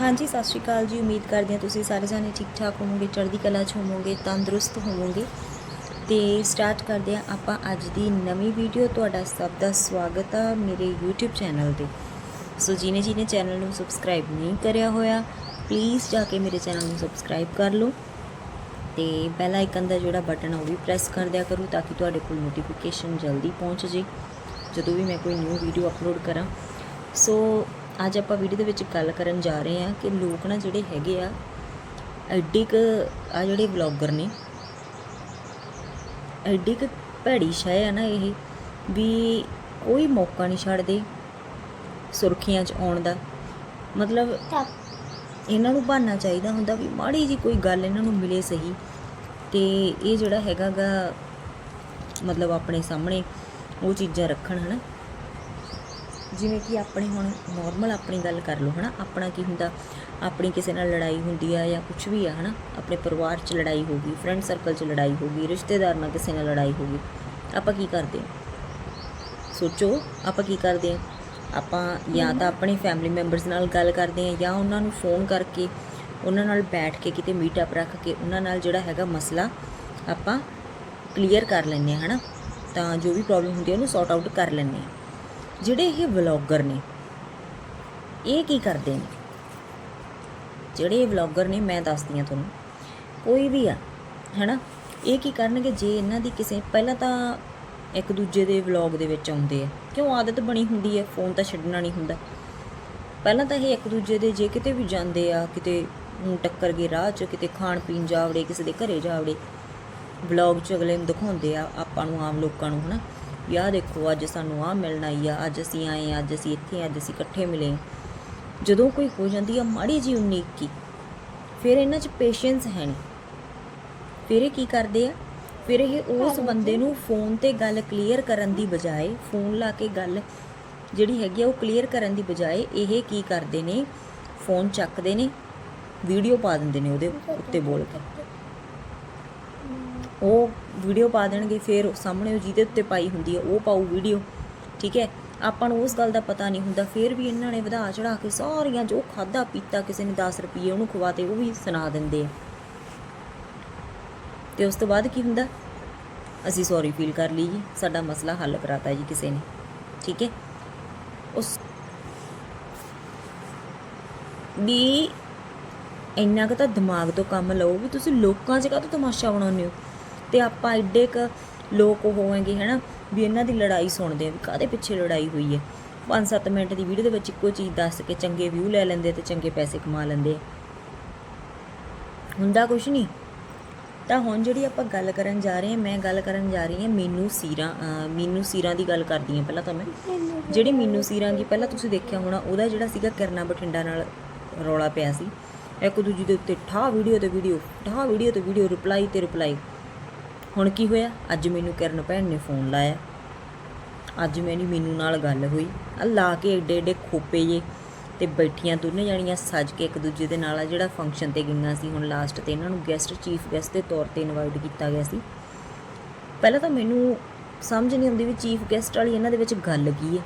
ਹਾਂਜੀ, ਸਤਿ ਸ਼੍ਰੀ ਅਕਾਲ ਜੀ। ਉਮੀਦ ਕਰਦੇ ਹਾਂ ਤੁਸੀਂ ਸਾਰੇ ਜਾਣੇ ਠੀਕ ਠਾਕ ਹੋਵੋਗੇ, ਚੜ੍ਹਦੀ ਕਲਾ 'ਚ ਹੋਵੋਗੇ, ਤੰਦਰੁਸਤ ਹੋਵੋਗੇ। ਤੇ ਸਟਾਰਟ ਕਰਦੇ ਹਾਂ ਆਪਾਂ ਅੱਜ ਦੀ ਨਵੀਂ ਵੀਡੀਓ ਤੁਹਾਡਾ ਸਭ ਦਾ ਸਵਾਗਤ ਆ ਮੇਰੇ YouTube ਚੈਨਲ ਤੇ। ਸੋ ਜਿਹਨੇ ਜਿਹਨੇ ਚੈਨਲ ਨੂੰ ਸਬਸਕ੍ਰਾਈਬ ਨਹੀਂ ਕਰਿਆ ਹੋਇਆ ਪਲੀਜ਼ ਜਾ ਕੇ ਮੇਰੇ ਚੈਨਲ ਨੂੰ ਸਬਸਕ੍ਰਾਈਬ ਕਰ ਲਓ। ਤੇ ਬੈਲ ਆਈਕਨ ਦਾ ਜਿਹੜਾ ਬਟਨ ਆ, ਉਹ ਵੀ ਪ੍ਰੈਸ ਕਰ ਦਿਆ ਕਰੋ ਤਾਂ ਕਿ ਤੁਹਾਡੇ ਕੋਲ ਨੋਟੀਫਿਕੇਸ਼ਨ ਜਲਦੀ ਪਹੁੰਚ ਜੇ। ਜਦੋਂ ਵੀ ਮੈਂ ਕੋਈ ਨਿਊ ਵੀਡੀਓ ਅਪਲੋਡ ਕਰਾਂ। ਸੋ ਅੱਜ ਆਪਾਂ ਵੀਡੀਓ ਦੇ ਵਿੱਚ ਗੱਲ ਕਰਨ ਜਾ ਰਹੇ ਹਾਂ ਕਿ ਲੋਕ ਨਾ ਜਿਹੜੇ ਹੈਗੇ ਆ ਐਡੀ ਕ ਆ ਜਿਹੜੇ ਵਲੌਗਰ ਨੇ ਐਡੀ ਕ ਭੈੜੀ ਸ਼ੈ ਆ ਨਾ ਇਹ ਵੀ ਕੋਈ ਮੌਕਾ ਨਹੀਂ ਛੱਡਦੇ ਸੁਰਖੀਆਂ 'ਚ ਆਉਣ ਦਾ। ਮਤਲਬ ਇਹਨਾਂ ਨੂੰ ਬਹਾਨਾ ਚਾਹੀਦਾ ਹੁੰਦਾ ਵੀ ਮਾੜੀ ਜੀ ਕੋਈ ਗੱਲ ਇਹਨਾਂ ਨੂੰ ਮਿਲੇ ਸਹੀ ਤੇ ਇਹ ਜਿਹੜਾ ਹੈਗਾਗਾ ਮਤਲਬ ਆਪਣੇ ਸਾਹਮਣੇ ਉਹ ਚੀਜ਼ਾਂ ਰੱਖਣ ਹਨਾ? ਜਿਵੇਂ ਕਿ ਆਪਣੇ ਹੁਣ ਨਾਰਮਲ ਆਪਣੀ ਗੱਲ ਕਰ ਲਓ, ਹਨਾ? ਆਪਣਾ ਕੀ ਹੁੰਦਾ? ਆਪਣੀ ਕਿਸੇ ਨਾਲ ਲੜਾਈ ਹੁੰਦੀ ਆ ਜਾਂ ਕੁਝ ਵੀ ਆ, ਹਨਾ? ਆਪਣੇ ਪਰਿਵਾਰ 'ਚ ਲੜਾਈ ਹੋ ਗਈ ਫਰੈਂਡ ਸਰਕਲ 'ਚ ਲੜਾਈ ਹੋ ਗਈ, ਰਿਸ਼ਤੇਦਾਰ ਨਾਲ ਕਿਸੇ ਨਾਲ ਲੜਾਈ ਹੋ ਗਈ, ਆਪਾਂ ਕੀ ਕਰਦੇ ਹਾਂ ਸੋਚੋ, ਆਪਾਂ ਕੀ ਕਰਦੇ ਹਾਂ ਆਪਾਂ ਜਾਂ ਤਾਂ ਆਪਣੇ ਫੈਮਿਲੀ ਮੈਂਬਰਸ ਨਾਲ ਗੱਲ ਕਰਦੇ ਹਾਂ ਜਾਂ ਉਹਨਾਂ ਨੂੰ ਫੋਨ ਕਰਕੇ, ਉਹਨਾਂ ਨਾਲ ਬੈਠ ਕੇ ਕਿਤੇ ਮੀਟਅਪ ਰੱਖ ਕੇ, ਉਹਨਾਂ ਨਾਲ ਜਿਹੜਾ ਹੈਗਾ ਮਸਲਾ ਆਪਾਂ ਕਲੀਅਰ ਕਰ ਲੈਂਦੇ ਹਾਂ ਹਨਾ? ਤਾਂ ਜੋ ਵੀ ਪ੍ਰੋਬਲਮ ਹੁੰਦੀ ਹੈ ਉਹਨੂੰ ਸੌਰਟ ਆਊਟ ਕਰ ਲੈਂਦੇ ਹਾਂ ਜਿਹੜੇ ਇਹ ਵਲੌਗਰ ਨੇ, ਇਹ ਕੀ ਕਰਦੇ ਨੇ? ਜਿਹੜੇ ਇਹ ਵਲੌਗਰ ਨੇ, ਮੈਂ ਦੱਸਦੀ ਹਾਂ ਤੁਹਾਨੂੰ। ਕੋਈ ਵੀ ਆ, ਹੈਨਾ? ਇਹ ਕੀ ਕਰਨਗੇ, ਜੇ ਇਹਨਾਂ ਦੀ ਕਿਸੇ, ਪਹਿਲਾਂ ਤਾਂ ਇੱਕ ਦੂਜੇ ਦੇ ਵਲੌਗ ਦੇ ਵਿੱਚ ਆਉਂਦੇ ਆ। ਕਿਉਂ? ਆਦਤ ਬਣੀ ਹੁੰਦੀ ਹੈ ਫੋਨ ਤਾਂ ਛੱਡਣਾ ਨਹੀਂ ਹੁੰਦਾ। ਪਹਿਲਾਂ ਤਾਂ ਇਹ ਇੱਕ ਦੂਜੇ ਦੇ, ਜੇ ਕਿਤੇ ਵੀ ਜਾਂਦੇ ਆ, ਕਿਤੇ ਊਂ ਟੱਕਰ ਗਏ ਰਾਹ 'ਚ, ਕਿਤੇ ਖਾਣ ਪੀਣ ਜਾਵੜੇ, ਕਿਸੇ ਦੇ ਘਰੇ ਜਾਵੜੇ, ਵਲੌਗ 'ਚ ਅਗਲੇ ਨੂੰ ਦਿਖਾਉਂਦੇ ਆ, ਆਪਾਂ ਨੂੰ, ਆਮ ਲੋਕਾਂ ਨੂੰ, ਹਨਾ? ਆਹ ਦੇਖੋ ਅੱਜ ਸਾਨੂੰ ਆਹ ਮਿਲਣ ਆ ਅੱਜ ਅਸੀਂ ਆਏ ਆ ਅੱਜ ਅਸੀਂ ਇੱਥੇ ਆ, ਅੱਜ ਅਸੀਂ ਇਕੱਠੇ ਮਿਲੇ। ਜਦੋਂ ਕੋਈ ਹੋ ਜਾਂਦੀ ਆ ਮਾੜੀ ਜੀ ਉਨੀਕ ਕੀ ਫਿਰ ਇਹਨਾਂ 'ਚ ਪੇਸ਼ੈਂਸ ਹੈ ਨਹੀਂ। ਫਿਰ ਇਹ ਕੀ ਕਰਦੇ ਆ? ਫਿਰ ਇਹ ਉਸ ਬੰਦੇ ਨੂੰ ਫੋਨ ਤੇ ਗੱਲ ਕਲੀਅਰ ਕਰਨ ਦੀ ਬਜਾਏ ਫੋਨ ਲਾ ਕੇ ਗੱਲ ਜਿਹੜੀ ਹੈਗੀ ਆ ਉਹ ਕਲੀਅਰ ਕਰਨ ਦੀ ਬਜਾਏ ਇਹ ਕੀ ਕਰਦੇ ਨੇ? ਫੋਨ ਚੱਕਦੇ ਨੇ ਵੀਡੀਓ ਪਾ ਦਿੰਦੇ ਨੇ ਉਹਦੇ ਉੱਤੇ ਬੋਲ ਕੇ। ਉਹ ਵੀਡੀਓ ਪਾ ਦੇਣਗੇ, ਫਿਰ ਉਹ ਸਾਹਮਣੇ ਉਹ ਜਿਹਦੇ ਉੱਤੇ ਪਾਈ ਹੁੰਦੀ ਹੈ ਉਹ ਪਾਉ ਵੀਡੀਓ, ਠੀਕ ਹੈ? ਆਪਾਂ ਨੂੰ ਉਸ ਗੱਲ ਦਾ ਪਤਾ ਨਹੀਂ ਹੁੰਦਾ, ਫਿਰ ਵੀ ਇਹਨਾਂ ਨੇ ਵਧਾ ਚੜਾ ਕੇ ਸਾਰੀਆਂ ਜੋ ਖਾਦਾ ਪੀਤਾ ਕਿਸੇ ਨੇ 10 ਰੁਪਏ ਉਹਨੂੰ ਖਵਾਤੇ ਉਹ ਵੀ ਸੁਣਾ ਦਿੰਦੇ ਆ। ਤੇ ਉਸ ਤੋਂ ਬਾਅਦ ਕੀ ਹੁੰਦਾ? ਅਸੀਂ ਸੌਰੀ ਫੀਲ ਕਰ ਲਈ ਜੀ, ਸਾਡਾ ਮਸਲਾ ਹੱਲ ਕਰਾਤਾ ਜੀ ਕਿਸੇ ਨੇ, ਠੀਕ ਹੈ? ਉਸ ਵੀ ਇੰਨਾ ਕੁ ਤਾਂ ਦਿਮਾਗ ਤੋਂ ਕੰਮ ਲਓ ਵੀ ਤੁਸੀਂ ਲੋਕਾਂ 'ਚ ਕਾਹਤੋਂ ਤਮਾਸ਼ਾ ਬਣਾਉਂਦੇ ਹੋ? ਤੇ ਆਪਾਂ ਐਡੇ ਕ ਲੋਕ ਹੋਵਾਂਗੇ, ਹੈਨਾ, ਵੀ ਇਹਨਾਂ ਦੀ ਲੜਾਈ ਸੁਣਦੇ ਆ, ਵੀ ਕਾਹਦੇ ਪਿੱਛੇ ਲੜਾਈ ਹੋਈ ਹੈ? 5-7 ਮਿੰਟ ਦੀ ਵੀਡੀਓ ਦੇ ਵਿੱਚ ਇੱਕੋ ਚੀਜ਼ ਦੱਸ ਕੇ ਚੰਗੇ ਵਿਊ ਲੈ ਲੈਂਦੇ ਤੇ ਚੰਗੇ ਪੈਸੇ ਕਮਾ ਲੈਂਦੇ ਹੁੰਦਾ ਕੁਛ ਨਹੀਂ ਤਾਂ ਹੁਣ ਜਿਹੜੀ ਆਪਾਂ ਗੱਲ ਕਰਨ ਜਾ ਰਹੇ ਹਾਂ ਮੈਂ ਗੱਲ ਕਰਨ ਜਾ ਰਹੀ ਹਾਂ ਮੀਨੂ ਸੀਰਾ ਮੀਨੂ ਸੀਰਾ ਦੀ ਗੱਲ ਕਰਦੀ ਹਾਂ ਪਹਿਲਾਂ ਤਾਂ ਮੈਂ। ਜਿਹੜੀ ਮੀਨੂ ਸੀਰਾ ਦੀ ਪਹਿਲਾਂ ਤੁਸੀਂ ਦੇਖਿਆ ਹੋਣਾ, ਉਹਦਾ ਜਿਹੜਾ ਸੀਗਾ ਕਰਨਾ ਬਠਿੰਡਾ ਨਾਲ ਰੌਲਾ ਪਿਆ ਸੀ। ਇੱਕ ਦੂਜੀ ਦੇ ਉੱਤੇ ਠਾ ਵੀਡੀਓ ਤੇ ਵੀਡੀਓ ਠਾ ਵੀਡੀਓ ਤੇ ਵੀਡੀਓ ਰਿਪਲਾਈ ਤੇ ਰਿਪਲਾਈ ਹੁਣ ਕੀ ਹੋਇਆ? ਅੱਜ ਮੈਨੂੰ ਕਰਨ ਭੈਣ ਨੇ ਫੋਨ ਲਾਇਆ। ਅੱਜ ਮੇਰੀ ਮੀਨੂ ਨਾਲ ਗੱਲ ਹੋਈ। ਆ ਲਾ ਕੇ ਏਡੇ ਏਡੇ ਖੋਪੇ ਜੇ ਤੇ ਬੈਠੀਆਂ ਦੋਨੇ ਜਾਣੀਆਂ ਸੱਜ ਕੇ ਇੱਕ ਦੂਜੇ ਦੇ ਨਾਲ ਆ ਜਿਹੜਾ ਫੰਕਸ਼ਨ ਤੇ ਗਈਆਂ ਸੀ। ਹੁਣ ਲਾਸਟ ਤੇ ਇਹਨਾਂ ਨੂੰ ਗੈਸਟ ਚੀਫ ਗੈਸਟ ਦੇ ਤੌਰ ਤੇ ਇਨਵਾਈਟ ਕੀਤਾ ਗਿਆ ਸੀ। ਪਹਿਲਾਂ ਤਾਂ ਮੈਨੂੰ ਸਮਝ ਨਹੀਂ ਆਉਂਦੀ ਵੀ ਚੀਫ ਗੈਸਟ ਵਾਲੀ ਇਹਨਾਂ ਦੇ ਵਿੱਚ ਗੱਲ ਕੀ ਹੈ।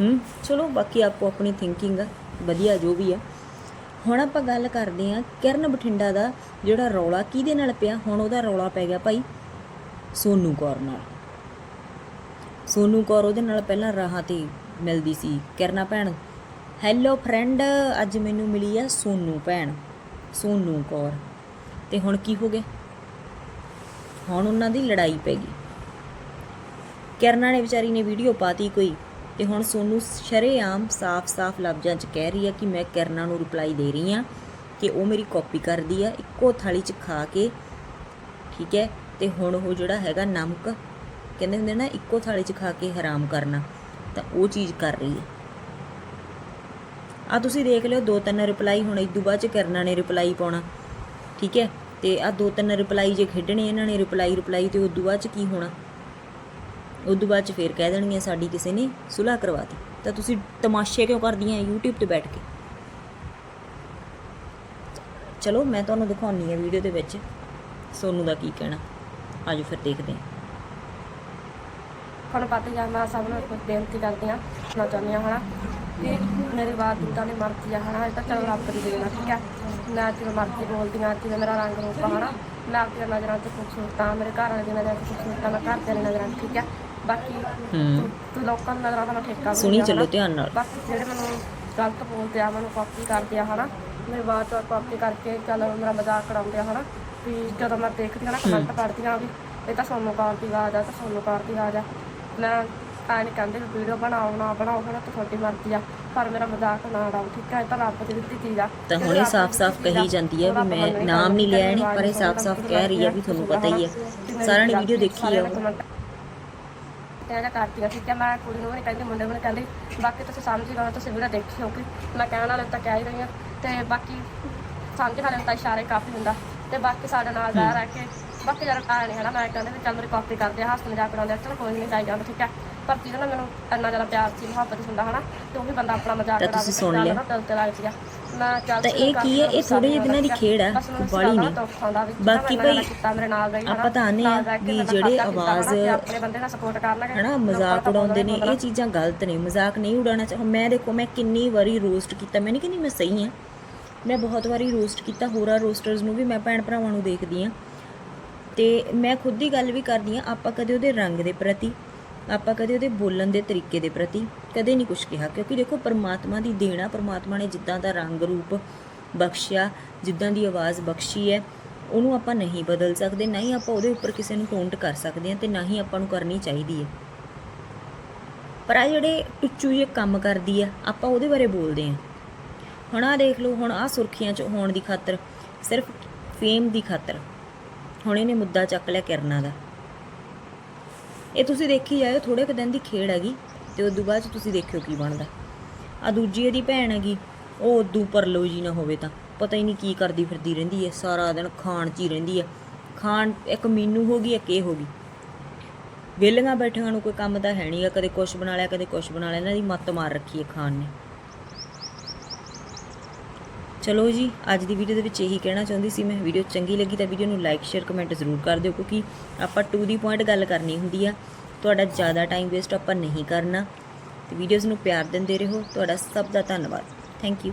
ਹੂੰ? ਚਲੋ ਬਾਕੀ ਆਪੋ ਆਪਣੀ ਥਿੰਕਿੰਗ ਆ। ਵਧੀਆ ਜੋ ਵੀ ਆ। ਹੁਣ ਆਪਾਂ ਗੱਲ ਕਰਦੇ ਹਾਂ ਕਿਰਨ ਬਠਿੰਡਾ ਦਾ ਜਿਹੜਾ ਰੌਲਾ ਕਿਹਦੇ ਨਾਲ ਪਿਆ? ਹੁਣ ਉਹਦਾ ਰੌਲਾ ਪੈ ਗਿਆ ਭਾਈ ਸੋਨੂ ਕੌਰ ਨਾਲ। ਸੋਨੂ ਕੌਰ ਉਹਦੇ ਨਾਲ ਪਹਿਲਾਂ ਰਾਹਾਂ ਤੇ ਮਿਲਦੀ ਸੀ। ਕਿਰਨਾ ਭੈਣ ਹੈਲੋ ਫਰੈਂਡ ਅੱਜ ਮੈਨੂੰ ਮਿਲੀ ਆ ਸੋਨੂ ਭੈਣ, ਸੋਨੂ ਕੌਰ। ਤੇ ਹੁਣ ਕੀ ਹੋ ਗਿਆ? ਹੁਣ ਉਹਨਾਂ ਦੀ ਲੜਾਈ ਪੈ ਗਈ। ਕਿਰਨਾ ਨੇ ਵਿਚਾਰੀ ਨੇ ਵੀਡੀਓ ਪਾਤੀ ਕੋਈ। ਤੇ ਹੁਣ ਸੋਨੂੰ ਸ਼ਰੇਆਮ ਸਾਫ਼-ਸਾਫ਼ ਲਫ਼ਜ਼ਾਂ 'ਚ ਕਹਿ ਰਹੀ ਆ ਕਿ ਮੈਂ ਕਿਰਨਾ ਨੂੰ ਰਿਪਲਾਈ ਦੇ ਰਹੀ ਆ ਕਿ ਉਹ ਮੇਰੀ ਕਾਪੀ ਕਰਦੀ ਆ, ਇੱਕੋ ਥਾਲੀ 'ਚ ਖਾ ਕੇ, ਠੀਕ ਹੈ, ਤੇ ਹੁਣ ਉਹ ਜਿਹੜਾ ਹੈਗਾ ਨਮਕ, ਕਹਿੰਦੇ ਹੁੰਦੇ ਨਾ, ਇੱਕੋ ਥਾਲੀ 'ਚ ਖਾ ਕੇ ਹਰਾਮ ਕਰਨਾ, ਤਾਂ ਉਹ ਚੀਜ਼ ਕਰ ਰਹੀ ਹੈ ਆ ਤੁਸੀਂ ਦੇਖ ਲਿਓ, ਦੋ ਤਿੰਨ ਰਿਪਲਾਈ ਹੁਣ ਇਦੋਂ ਬਾਅਦ ਚ ਕਰਨਾ ਨੇ ਰਿਪਲਾਈ ਪਾਉਣਾ, ਠੀਕ ਹੈ, ਤੇ ਆ ਦੋ ਤਿੰਨ ਰਿਪਲਾਈ ਜੇ ਖੇਡਣੇ, ਇਹਨਾਂ ਨੇ ਰਿਪਲਾਈ ਰਿਪਲਾਈ ਤੇ ਉਦੋਂ ਬਾਅਦ ਚ ਕੀ ਹੋਣਾ? ਉਦੋਂ ਬਾਅਦ ਚ ਫੇਰ ਕਹਿ ਦੇਣਗੀਆਂ, ਸਾਡੀ ਕਿਸੇ ਨੇ ਸੁਲ੍ਹਾ ਕਰਵਾਤੀ ਤਾਂ ਤੁਸੀਂ ਤਮਾਸ਼ੇ ਕਿਉਂ ਕਰਦੀਆਂ YouTube ਤੇ ਬੈਠ ਕੇ? ਚਲੋ, ਮੈਂ ਤੁਹਾਨੂੰ ਦਿਖਾਉਣੀ ਹੈ ਵੀਡੀਓ ਦੇ ਵਿੱਚ। ਸੋਨੂ ਦਾ ਕੀ ਕਹਿਣਾ? ਆਜੋ ਫਿਰ ਦੇਖਦੇ ਹਾਂ। ਤੁਹਾਨੂੰ ਪਤਾ ਹੀ ਮੈਂ ਸਭ ਨੂੰ ਇੱਕ ਬੇਨਤੀ ਕਰਦੀ ਹਾਂ ਨਾ ਚਾਹੁੰਦੀ ਹਾਂ ਹਨਾ। ਕਿ ਮੇਰੀ ਬਾਤ ਜਿੱਦਾਂ ਦੀ ਮਰਜ਼ੀ ਆ ਹਨਾ, ਇਹ ਤਾਂ ਚਲੋ ਰੱਬ ਦੀ ਦੇਣ ਠੀਕ ਹੈ। ਮੈਂ ਜਿਵੇਂ ਮਰਜ਼ੀ ਬੋਲਦੀ ਹਾਂ, ਜਿਵੇਂ ਮੇਰਾ ਰੰਗ ਰੂਪ ਆ ਹਨਾ। ਮੈਂ ਆਪਣੀਆਂ ਨਜ਼ਰਾਂ 'ਚ ਖੂਬਸੂਰਤ ਹਾਂ ਮੇਰੇ ਘਰ ਵਾਲੇ ਦੀ ਨਜ਼ਰਾਂ 'ਚ ਖੂਬਸੂਰਤ ਹਾਂ ਮੈਂ ਘਰ ਦੇ ਨਜ਼ਰਾਂ ਠੀਕ ਹੈ। ਬਾਕੀ ਹੂੰ। ਤੂੰ ਲੋਕਾਂ ਦੀ ਮੈਂ ਠੇਕਾ ਵੀ ਸੁਣੀ ਲਿਆ ਚੱਲੋ ਹਨਾ। ਧਿਆਨ ਨਾਲ। ਬਾਕੀ ਜਿਹੜੇ ਮੈਨੂੰ ਗਲਤ ਬੋਲਦੇ ਆ ਮੈਨੂੰ ਕਾਪੀ ਕਰਦੇ ਆ ਹਨਾ? ਮੇਰੇ ਬਾਅਦ ਚ ਕਾਪੀ ਕਰਕੇ ਚੱਲ ਮੇਰਾ ਮਜ਼ਾਕ ਉਡਾਉਂਦੇ ਆ ਹਨਾ? ਵੀ ਜਦੋਂ ਮੈਂ ਦੇਖਦੀ ਹਾਂ ਨਾ ਕਮੈਂਟ ਪੜ੍ਹਦੀ ਹਾਂ ਵੀ ਇਹ ਤਾਂ ਸੋਨੂੰ ਕਾਰ ਦੀ ਆਵਾਜ਼ ਆ ਇਹ ਤਾਂ ਸੋਨੂੰ ਕਾਰ ਦੀ ਆਵਾਜ਼ ਆ। ਮੈਂ ਐਂ ਨੀ ਕਹਿੰਦੇ ਵੀ ਵੀਡੀਓ ਬਣਾਓ ਨਾ ਬਣਾਓ ਹਨਾ? ਤਾਂ ਤੁਹਾਡੀ ਮਰਜ਼ੀ ਆ। ਪਰ ਮੇਰਾ ਮਜ਼ਾਕ ਨਾ ਉਡਾਓ ਠੀਕ ਹੈ ਇਹ ਤਾਂ ਰੱਬ ਦੀ ਦਿੱਤੀ ਚੀਜ਼ ਆ। ਤਾਂ ਹੁਣ ਇਹ ਸਾਫ਼-ਸਾਫ਼ ਕਹੀ ਜਾਂਦੀ ਹੈ ਵੀ ਮੈਂ ਨਾਮ ਨਹੀਂ ਲਿਆ ਇਹਨੇ ਪਰ ਇਹ ਸਾਫ਼-ਸਾਫ਼ ਕਹਿ ਰਹੀ ਹੈ ਵੀ ਤੁਹਾਨੂੰ ਪਤਾ ਹੀ ਹੈ ਸਾਰਿਆਂ ਨੇ ਵੀਡੀਓ ਦੇਖੀ ਹੈ ਉਹ। ਕਹਿੰਦਾ ਕਰਤੀਆਂ ਠੀਕ ਹੈ ਮੈਂ ਕੁੜੀ ਨੂੰ ਵੀ ਨਹੀਂ ਕਹਿੰਦੀ, ਮੁੰਡੇ ਨੂੰ ਵੀ ਨੀ ਕਹਿੰਦੀ। ਬਾਕੀ ਤੁਸੀਂ ਸਮਝ ਗਏ ਹੋ ਤੁਸੀਂ ਵੀਡੀਓ ਦੇਖੀ ਹੋਊਗੀ। ਮੈਂ ਕਹਿਣ ਵਾਲੇ ਤਾਂ ਕਹਿ ਹੀ ਰਹੀ ਹਾਂ। ਤੇ ਬਾਕੀ ਸਮਝ ਵਾਲੇ ਤਾਂ ਇਸ਼ਾਰੇ ਕਾਫੀ ਹੁੰਦਾ। ਤੇ ਬਾਕੀ ਸਾਡੇ ਨਾਲ ਬਹਿ ਰਹਿ ਕੇ, ਬਾਕੀ ਯਾਰ ਆ ਨਹੀਂ ਹਨਾ, ਮੈਂ ਕਹਿੰਦੇ ਵੀ ਚੱਲ ਮੇਰੀ ਕਾਪੀ ਕਰਦੇ ਆ ਹੱਸ ਮਜ਼ਾਕ ਉਡਾਉਂਦੇ ਆ, ਚਲੋ ਕੋਈ ਨਹੀਂ ਜਾਈ ਜਾਂਦਾ ਠੀਕ ਹੈ। ਪਰ ਜਿਹਦੇ ਨਾਲ ਮੈਨੂੰ ਇੰਨਾ ਜ਼ਿਆਦਾ ਪਿਆਰ ਸੀ ਮੁਹੱਬਤ ਸੀ ਹੁੰਦਾ ਹਨਾ ਤੇ ਉਹ ਵੀ ਬੰਦਾ ਆਪਣਾ ਮਜ਼ਾਕ ਤਾਂ ਤੁਸੀਂ ਸੁਣ ਲਿਆ। ਦਿਲ ਤੇ ਲੱਗ ਗਿਆ ਮੈਂ ਚੱਲ ਤਾਂ ਇਹ ਕੀ ਹੈ? ਇਹ ਥੋੜ੍ਹੇ ਜਿਹੇ ਦਿਨਾਂ ਦੀ ਖੇਡ ਹੈ, ਬਾਹਲੀ ਨਹੀਂ। ਬਾਕੀ ਭਾਈ, ਆਪਾਂ ਤਾਂ ਆਨੇ ਆ ਵੀ ਜਿਹੜੇ ਆਵਾਜ਼ ਆਪਣੇ ਬੰਦੇ ਦਾ ਸਪੋਰਟ ਕਰਨਾ ਹਨਾ ਮਜ਼ਾਕ ਉਡਾਉਂਦੇ ਨੇ ਇਹ ਚੀਜ਼ਾਂ ਗਲਤ ਨੇ ਮਜ਼ਾਕ ਨਹੀਂ ਉਡਾਉਣਾ ਚਾਹੀਦਾ ਮੈਂ ਦੇਖੋ ਮੈਂ ਕਿੰਨੀ ਵਾਰੀ ਰੋਸਟ ਕੀਤਾ ਮੈਂ ਨਹੀਂ ਕਹਿੰਦੀ ਮੈਂ ਸਹੀ ਹਾਂ ਮੈਂ ਬਹੁਤ ਵਾਰੀ ਰੋਸਟ ਕੀਤਾ ਹੋਰਾਂ ਰੋਸਟਰਸ ਨੂੰ ਵੀ ਮੈਂ ਭੈਣ ਭਰਾਵਾਂ ਨੂੰ ਦੇਖਦੀ ਆ ਤੇ ਮੈਂ ਖੁਦ ਦੀ ਗੱਲ ਵੀ ਕਰਦੀ ਆ ਆਪਾਂ ਕਦੇ ਉਹਦੇ ਰੰਗ ਦੇ ਪ੍ਰਤੀ ਆਪਾਂ ਕਦੇ ਉਹਦੇ ਬੋਲਣ ਦੇ ਤਰੀਕੇ ਦੇ ਪ੍ਰਤੀ ਕਦੇ ਨਹੀਂ ਕੁਝ ਕਿਹਾ, ਕਿਉਂਕਿ ਦੇਖੋ ਪਰਮਾਤਮਾ ਦੀ ਦੇਣਾ, ਪਰਮਾਤਮਾ ਨੇ ਜਿੱਦਾਂ ਦਾ ਰੰਗ ਰੂਪ ਬਖਸ਼ਿਆ, ਜਿੱਦਾਂ ਦੀ ਆਵਾਜ਼ ਬਖਸ਼ੀ ਹੈ, ਉਹਨੂੰ ਆਪਾਂ ਨਹੀਂ ਬਦਲ ਸਕਦੇ, ਨਾ ਹੀ ਆਪਾਂ ਉਹਦੇ ਉੱਪਰ ਕਿਸੇ ਨੂੰ ਟੋਂਟ ਕਰ ਸਕਦੇ ਹਾਂ ਤੇ ਨਾ ਹੀ ਆਪਾਂ ਨੂੰ ਕਰਨੀ ਚਾਹੀਦੀ ਹੈ। ਪਰ ਆ ਜਿਹੜੇ ਟੁੱਚੂ ਜਿਹੇ ਕੰਮ ਕਰਦੀ ਆ ਆਪਾਂ ਉਹਦੇ ਬਾਰੇ ਬੋਲਦੇ ਆ ਹੁਣ ਆ ਦੇਖ ਲਓ, ਹੁਣ ਆ ਸੁਰਖੀਆਂ ਚ ਹੋਣ ਦੀ ਖਾਤਰ, ਸਿਰਫ ਫੇਮ ਦੀ ਖਾਤਰ, ਹੁਣ ਇਹਨੇ ਮੁੱਦਾ ਚੱਕ ਲਿਆ ਕਿਰਨਾਂ ਦਾ। ਇਹ ਤੁਸੀਂ ਦੇਖੀ ਜਾਇਓ ਥੋੜੇ ਕੁ ਦਿਨ ਦੀ ਖੇਡ ਹੈਗੀ ਤੇ ਉਸ ਤੋਂ ਬਾਅਦ 'ਚ ਤੁਸੀਂ ਦੇਖਿਓ ਕੀ ਬਣਦਾ। ਆ ਦੂਜੀ ਇਹਦੀ ਭੈਣ ਹੈਗੀ, ਉਹ ਉਦੋਂ ਪਰਲੋ ਜੀ ਨਾ ਹੋਵੇ ਤਾਂ, ਪਤਾ ਹੀ ਨਹੀਂ ਕੀ ਕਰਦੀ ਫਿਰਦੀ ਰਹਿੰਦੀ ਹੈ, ਸਾਰਾ ਦਿਨ ਖਾਣ 'ਚ ਹੀ ਰਹਿੰਦੀ ਹੈ। ਖਾਣ ਇੱਕ ਮੀਨੂ ਹੋ ਗਈ, ਇੱਕ ਇਹ ਹੋ ਗਈ। ਵਿਹਲੀਆਂ ਬੈਠੀਆਂ ਨੂੰ ਕੋਈ ਕੰਮ ਤਾਂ ਹੈ ਨਹੀਂਗਾ ਕਦੇ ਕੁਛ ਬਣਾ ਲਿਆ, ਕਦੇ ਕੁਛ ਬਣਾ ਲਿਆ, ਇਹਨਾਂ ਦੀ ਮੱਤ ਮਾਰ ਰੱਖੀ ਹੈ ਖਾਣ ਨੇ। ਚਲੋ ਜੀ, ਅੱਜ ਦੀ ਵੀਡੀਓ ਦੇ ਵਿੱਚ ਇਹੀ ਕਹਿਣਾ ਚਾਹੁੰਦੀ ਸੀ ਮੈਂ ਵੀਡੀਓ ਚੰਗੀ ਲੱਗੀ ਤਾਂ ਵੀਡੀਓ ਨੂੰ ਲਾਈਕ ਸ਼ੇਅਰ ਕਮੈਂਟ ਜ਼ਰੂਰ ਕਰ ਦਿਓ ਕਿਉਂਕਿ ਆਪਾਂ ਟੂ ਦੀ ਪੁਆਇੰਟ ਗੱਲ ਕਰਨੀ ਹੁੰਦੀ ਆ। ਤੁਹਾਡਾ ਜ਼ਿਆਦਾ ਟਾਈਮ ਵੇਸਟ ਆਪਾਂ ਨਹੀਂ ਕਰਨਾ। ਤੇ ਵੀਡੀਓਜ਼ ਨੂੰ ਪਿਆਰ ਦਿੰਦੇ ਰਹੋ। ਤੁਹਾਡਾ ਸਭ ਦਾ ਧੰਨਵਾਦ। Thank you